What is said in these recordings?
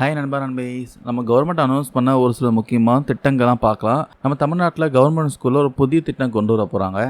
Hi நண்பா நண்பீஸ் நம்ம government announce பண்ண ஒரு சில முக்கியமான திட்டங்கள்லாம் பார்க்கலாம். நம்ம தமிழ்நாட்டில் கவர்மெண்ட் ஸ்கூலில் ஒரு புதிய திட்டம் கொண்டு வர போகிறாங்க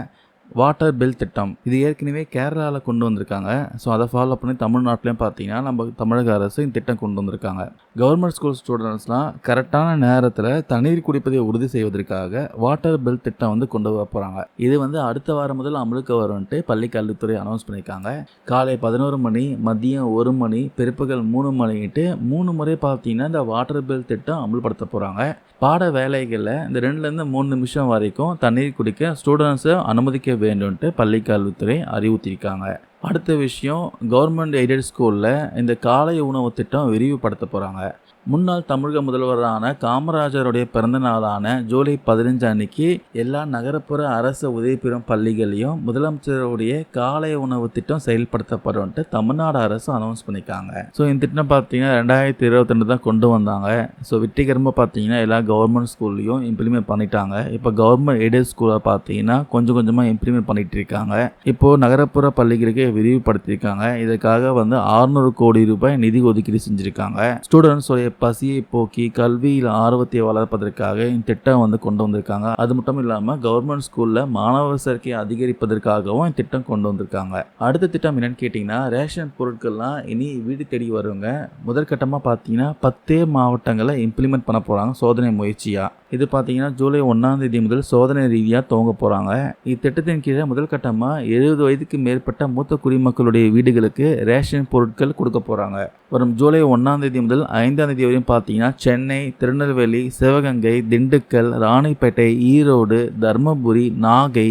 வாட்டர் பில் திட்டம். இது ஏற்கனவே கேரளாவில் கொண்டு வந்திருக்காங்க. ஸோ அதை ஃபாலோ பண்ணி தமிழ்நாட்டிலையும் பார்த்தீங்கன்னா நம்ம தமிழக அரசு இந்த திட்டம் கொண்டு வந்திருக்காங்க. கவர்மெண்ட் ஸ்கூல் ஸ்டூடெண்ட்ஸ்லாம் கரெக்டான நேரத்தில் தண்ணீர் குடிப்பதை உறுதி செய்வதற்காக வாட்டர் பில் திட்டம் வந்து கொண்டு வர போகிறாங்க இது வந்து அடுத்த வாரம் முதல் அமலுக்கு வரும்ன்ட்டு பள்ளி கல்வித்துறை அனௌன்ஸ் பண்ணியிருக்காங்க. காலை பதினோரு மணி மதியம் ஒரு மணி பிற்பகல் மூணு மணிட்டு மூணு முறை பார்த்தீங்கன்னா இந்த வாட்டர் பில் திட்டம் அமல்படுத்த போகிறாங்க பாட வேலைகளில் இந்த ரெண்டுலேருந்து மூணு நிமிஷம் வரைக்கும் தண்ணீர் குடிக்க ஸ்டூடெண்ட்ஸை அனுமதிக்க வேண்டும்ன்ட்டு பள்ளி கல்வித்துறை அறிவுறுத்தியிருக்காங்க. அடுத்த விஷயம் கவர்மெண்ட் எய்டட் ஸ்கூலில் இந்த காலை உணவு திட்டம் விரிவுபடுத்த போகிறாங்க முன்னாள் தமிழக முதல்வரான காமராஜருடைய பிறந்த நாளான ஜூலை பதினஞ்சு அன்னைக்கு எல்லா நகரப்புற அரசு உதவி பெறும் பள்ளிகளையும் முதலமைச்சருடைய காலை உணவு திட்டம் செயல்படுத்தப்படும்ட்டு தமிழ்நாடு அரசு அனௌன்ஸ் பண்ணியிருக்காங்க. ஸோ இந்த திட்டம் பார்த்தீங்கன்னா ரெண்டாயிரத்தி இருபத்தி தான் கொண்டு வந்தாங்க. ஸோ வெற்றிகரமாக பார்த்தீங்கன்னா எல்லா கவர்மெண்ட் ஸ்கூல்லையும் இம்ப்ளிமெண்ட் பண்ணிட்டாங்க. இப்போ கவர்மெண்ட் எய்டட் ஸ்கூலை பார்த்தீங்கன்னா கொஞ்சம் கொஞ்சமாக இம்ப்ளிமெண்ட் பண்ணிட்டு இருக்காங்க. இப்போது நகரப்புற பள்ளிகளுக்கு விரிவுபடுத்தியிருக்காங்க. இதற்காக வந்து ஆறுநூறு கோடி ரூபாய் நிதி ஒதுக்கீடு செஞ்சுருக்காங்க. ஸ்டூடெண்ட்ஸ் உடைய பசியை போக்கி கல்வியில் ஆர்வத்தை வளர்ப்பதற்காக இந்த திட்டம் வந்து கொண்டு வந்திருக்காங்க. அது மட்டும் இல்லாமல் கவர்மெண்ட் ஸ்கூலில் மாணவர் சேர்க்கையை அதிகரிப்பதற்காகவும் இந்த திட்டம் கொண்டு வந்திருக்காங்க. அடுத்த திட்டம் என்னன்னு கேட்டிங்கன்னா ரேஷன் பொருட்கள்லாம் இனி வீடு தேடி வருவங்க முதற்கட்டமாக பார்த்தீங்கன்னா பத்தே மாவட்டங்களில் இம்ப்ளிமெண்ட் பண்ண போகிறாங்க சோதனை முயற்சியாக இது பார்த்தீங்கன்னா ஜூலை ஒன்றாம் தேதி முதல் சோதனை ரீதியாக துவங்க போகிறாங்க இத்திட்டத்தின் கீழே முதல் கட்டமாக எழுபது வயதுக்கு மேற்பட்ட மூத்த குடிமக்களுடைய வீடுகளுக்கு ரேஷன் பொருட்கள் கொடுக்க போகிறாங்க வரும் ஜூலை ஒன்றாம் தேதி முதல் ஐந்தாம் தேதி வரையும் பார்த்தீங்கன்னா சென்னை திருநெல்வேலி சிவகங்கை திண்டுக்கல் ராணிப்பேட்டை ஈரோடு தர்மபுரி நாகை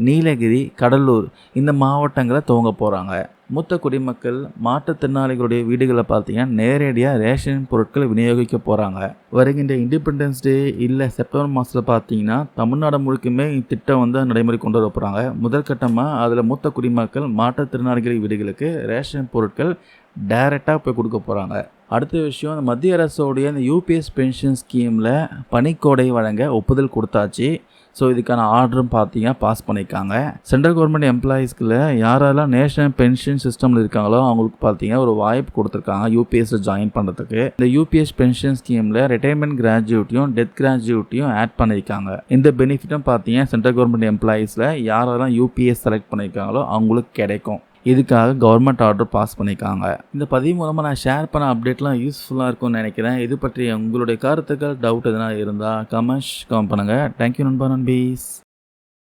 நீலகிரி கடலூர் இந்த மாவட்டங்களை துவங்க போகிறாங்க மூத்த குடிமக்கள் மாற்றுத்திறனாளிகளுடைய வீடுகளை பார்த்தீங்கன்னா நேரடியாக ரேஷன் பொருட்கள் விநியோகிக்க போகிறாங்க வருகின்ற இண்டிபெண்டன்ஸ் டே இல்லை செப்டம்பர் மாதத்தில் பார்த்தீங்கன்னா தமிழ்நாடு முழுக்குமே இத்திட்டம் வந்து நடைமுறை கொண்டு வர போகிறாங்க முதற்கட்டமாக அதில் மூத்த குடிமக்கள் மாற்றுத்திறனாளிகள் வீடுகளுக்கு ரேஷன் பொருட்கள் டைரெக்டாக போய் கொடுக்க போகிறாங்க அடுத்த விஷயம் இந்த மத்திய அரசோடைய இந்த யூபிஎஸ் பென்ஷன் ஸ்கீமில் பணிக்கொடை வழங்க ஒப்புதல் கொடுத்தாச்சு. ஸோ இதுக்கான ஆர்டரும் பார்த்தீங்கன்னா பாஸ் பண்ணியிருக்காங்க. சென்ட்ரல் கவர்மெண்ட் எம்ப்ளாயீஸ்க்குள்ள யாரெல்லாம் நேஷனல் பென்ஷன் சிஸ்டமில் இருக்காங்களோ அவங்களுக்கு பார்த்தீங்கன்னா ஒரு வாய்ப்பு கொடுத்துருக்காங்க யூபிஎஸ்சில் ஜாயின் பண்ணுறதுக்கு இந்த யூபிஎஸ் பென்ஷன் ஸ்கீமில் ரிட்டைர்மெண்ட் கிராஜுவேட்டியும் டெத் கிராஜுவேட்டியும் ஆட் பண்ணியிருக்காங்க. இந்த பெனிஃபிட்டும் பார்த்தீங்கன்னா சென்ட்ரல் கவர்மெண்ட் எம்ப்ளாயீஸில் யாரெல்லாம் யூபிஎஸ் செலக்ட் பண்ணியிருக்காங்களோ அவங்களுக்கு கிடைக்கும். இதுக்காக கவர்மெண்ட் ஆர்டர் பாஸ் பண்ணியிருக்காங்க? இந்த பதிவு மூலமாக நான் ஷேர் பண்ண அப்டேட்லாம் யூஸ்ஃபுல்லாக இருக்கும்னு நினைக்கிறேன். இது பற்றி உங்களுடைய கருத்துக்கள் டவுட் எதனா இருந்தால் கமெண்ட்ஸ் கமெண்ட் பண்ணுங்கள் தேங்க்யூ நண்பா நண்பீஸ்.